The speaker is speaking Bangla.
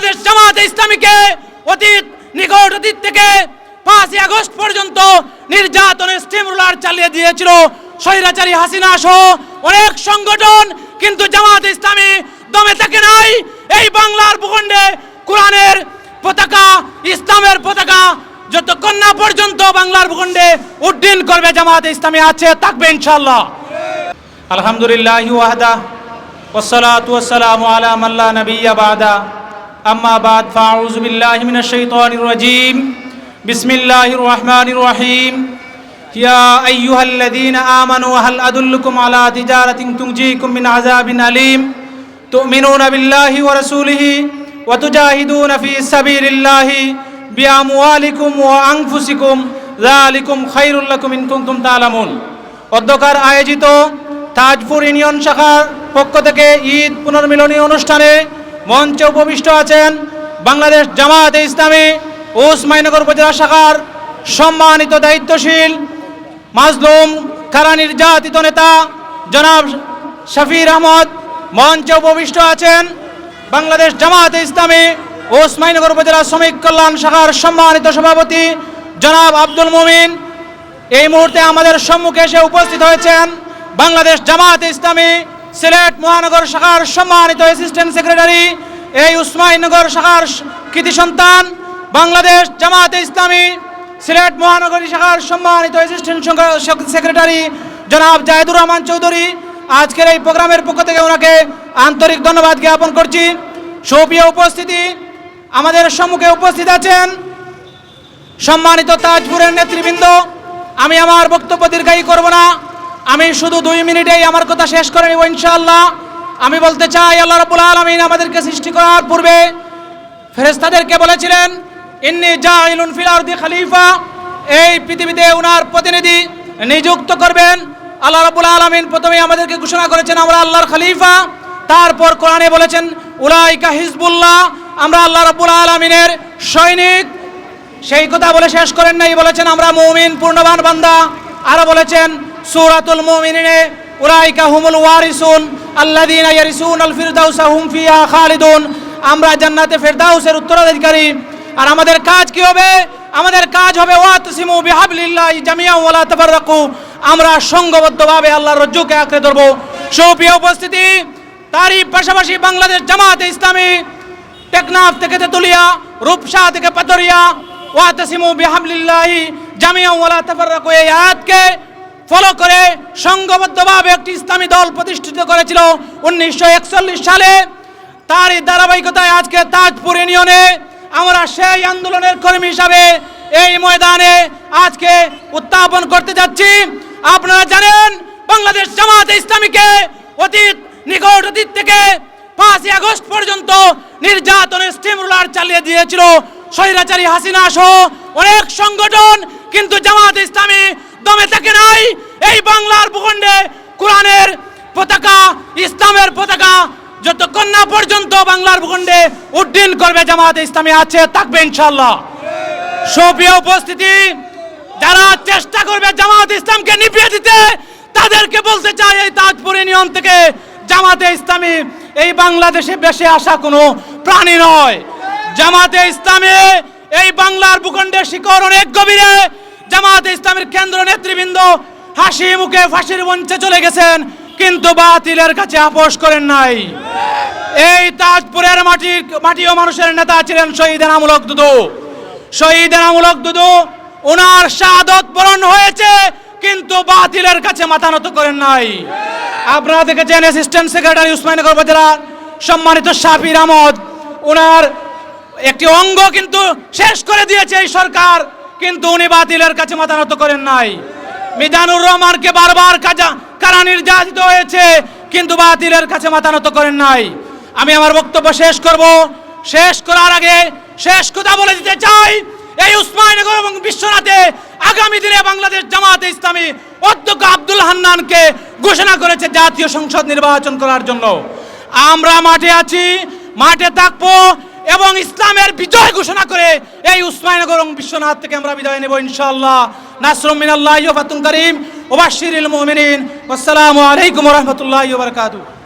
বাংলাদেশ জামাত ইসলামীকে অতীত, নিকট অতীত থেকে পাঁচই আগস্ট পর্যন্ত নির্যাতনের স্টিম রোলার চালিয়ে দিয়েছিল স্বৈরাচারী হাসিনা সহ অনেক সংগঠন, কিন্তু জামাত ইসলামী দমে থাকে নাই। এই বাংলার ভূখণ্ডে কোরআনের পতাকা, ইসলামের পতাকা যতক্ষণ না পর্যন্ত বাংলার ভূখণ্ডে উড্ডীন করবে জামাত ইসলামী, আছে, থাকবে ইনশাল্লাহ আলহামদুলিল্লাহ ওয়াহদা ওসালাত ওসালাম আলা মাল্লা নবিয়া বাদা। أما بعد فأعوذ بالله من الشيطان الرجيم بسم الله الرحمن الرحيم يا أيها الذين آمنوا هل أدلكم على تجارة تنجيكم من عذاب أليم تؤمنون بالله ورسوله وتجاهدون في سبيل الله بأموالكم وأنفسكم ذلكم خير لكم إن كنتم تعلمون অধ্যকার আয়োজিত তাজপুর ইউনিয়ন শাখার পক্ষ থেকে ঈদ পুনর্মিলনী অনুষ্ঠানে মঞ্চে উপবিষ্ট আছেন বাংলাদেশ জামায়াতে ইসলামী ওসমাইনগর উপজেলা শাখার সম্মানিত দায়িত্বশীল মাজলুম কারা নির্যাতিত নেতা জনাব শফির আহমদ। মঞ্চে উপবিষ্ট আছেন বাংলাদেশ জামায়াতে ইসলামী ওসমাইনগর উপজেলা শ্রমিক কল্যাণ শাখার সম্মানিত সভাপতি জনাব আব্দুল মুমিন। এই মুহূর্তে আমাদের সম্মুখে এসে উপস্থিত হয়েছেন বাংলাদেশ জামায়াতে ইসলামী সিলেট মহানগর শাখার সম্মানিত অ্যাসিস্ট্যান্ট সেক্রেটারি এই উসমাইনগর শাখার কৃতি সন্তান, বাংলাদেশ জামায়াতে ইসলামী সিলেট মহানগরী শাখার সম্মানিত অ্যাসিস্ট্যান্ট সেক্রেটারি জনাব জাহেদুর রহমান চৌধুরী, আজকের এই প্রোগ্রামের পক্ষ থেকে ওনাকে আন্তরিক ধন্যবাদ জ্ঞাপন করছি। সুপ্রিয় উপস্থিতি, আমাদের সম্মুখে উপস্থিত আছেন সম্মানিত তাজপুরের নেতৃবৃন্দ। আমি আমার বক্তব্য দীর্ঘায়ী করব না। আমি শুধু দুই মিনিটেই আমার কথা শেষ করে নেব ইনশাআল্লাহ। আমি বলতে চাই, আল্লাহ রাব্বুল আলামিন আমাদেরকে সৃষ্টি করার পূর্বে ফেরেশতাদেরকে বলেছিলেন, ইন্নি জাইলুন ফিল আরদি খালিফা। এই পৃথিবীতে উনার প্রতিনিধি নিযুক্ত করবেন। আল্লাহ রাব্বুল আলামিন প্রথমে আমাদেরকে ঘোষণা করেছেন, আমরা আল্লাহর খালিফা। তারপর কোরআনে বলেছেন, উলাইকা হিজবুল্লাহ। আমরা আল্লাহ রাব্বুল আলামিনের সৈনিক। সেই কথা বলে শেষ করেন নাই, বলেছেন, আমরা মুমিন, পূর্ণবান বান্দা। আরও বলেছেন সূরাতুল মুমিনিনে উলাইকা হুমুল ওয়ারিসুন আল্লাযীনা ইয়ারিসুনাল ফিরদাউসা হুম ফিহা খালিদুন। আমরা জান্নাতে ফেরদাউসের উত্তরাধিকারী। আর আমাদের কাজ কি হবে? আমাদের কাজ হবে ওয়াতসিমু বিহাবলিল্লাহি জামিআ ওয়ালা তাফাররাকু। আমরা সংঘবদ্ধভাবে আল্লাহর রজ্জুকে আঁকড়ে ধরবো। সুপ্রিয় উপস্থিতি, তারই পাশাপাশি বাংলাদেশ জামাতে ইসলামী টেকনাফ থেকে তেতুলিয়া, রূপসা থেকে পাতরিয়া ওয়াতাসিমু বিহাবলিল্লাহি জামিয়া ওয়ালা তাফাররাকু এই আয়াতকে ফলো করে সংঘবদ্ধভাবে একটি ইসলামী দল প্রতিষ্ঠিত করেছিল উনিশশো একচল্লিশ সালে। তারই ধারাবাহিকতায় আজকে তাজপুর ইউনিয়নে আমরা সেই আন্দোলনের কর্মী হিসাবে এই ময়দানে আজকে উত্থাপন করতে যাচ্ছি। আপনারা জানেন, বাংলাদেশ জামাতে ইসলামীকে অতীত, নিকট অতীত থেকে পাঁচই আগস্ট পর্যন্ত নির্যাতনের স্টিম রুলার চালিয়ে দিয়েছিল। স্বৈরাচারী হাসিনা সহ অনেক সংগঠন কিন্তু জামাত ইসলামী বাংলার ভূখণ্ডে কোরআনের পতাকা, ইসলামের পতাকা যতক্ষণ না পর্যন্ত বাংলার ভূখণ্ডে উড্ডীন করবে জামাত ইসলামী আছে থাকবে ইনশাল্লাহ সুপ্রিয় উপস্থিতি, যারা চেষ্টা করবে জামাত ইসলামকে নিভিয়ে দিতে, তাদেরকে বলতে চাই এই তাজপুর নিয়ম থেকে জামাতে ইসলামী, এই বাংলাদেশে বেশি আসা কোনো প্রাণী নয়। জামাতে ইসলামী, এই বাংলার ভূখণ্ডের শিকড় অনেক গভীরে। জামাতে ইসলামের কেন্দ্র নেতৃবৃন্দ হাসি মুখে ফাঁসির মঞ্চে চলে গেছেন, কিন্তু বাতিলের কাছে আপোষ করেন নাই। এই তাজপুরের মাটি ও মানুষের নেতা ছিলেন শহীদ এনামূলক দুদু। শহীদ এনামূলক দুদু ওনার শাহাদত বরণ হয়েছে, কিন্তু বাতিলের কাছে মাথা নত করেন নাই। আপনারা দেখেছেন অ্যাসিস্ট্যান্ট সেক্রেটারি উসমানগর উপজেলার সম্মানিত শাফির আহমদ ওনার একটি অঙ্গ কিন্তু শেষ করে দিয়েছে এই সরকার, কিন্তু উনি বাতিলের কাছে মাথা নত করেন নাই। মিজানুর রহমানকে বারবার কাজা কারা নির্যাতিত হয়েছে, কিন্তু বাতিলের কাছে মাথা নত করেন নাই। আমি আমার বক্তব্য শেষ করব। শেষ করার আগে শেষ কথা বলে দিতে চাই, এই উসমাননগর এবং বিশ্বনাথে আগামী দিনে বাংলাদেশ জামাতে ইসলামী অধ্যক্ষ আব্দুল হান্নানকে ঘোষণা করেছে জাতীয় সংসদ নির্বাচন করার জন্য। আমরা মাঠে আছি, মাঠে থাকব এবং ইসলামের বিজয় ঘোষণা করে এই উসমাননগর এবং বিশ্বনাথ থেকে আমরা বিদায় নেব ইনশাআল্লাহ। নাসরুম মিনাল্লাহি ফাতুন করিম। ওয়া বাশশিরিল মুমিনিন। আসসালামু আলাইকুম ওয়া রাহমাতুল্লাহি ওয়া বারাকাতুহু।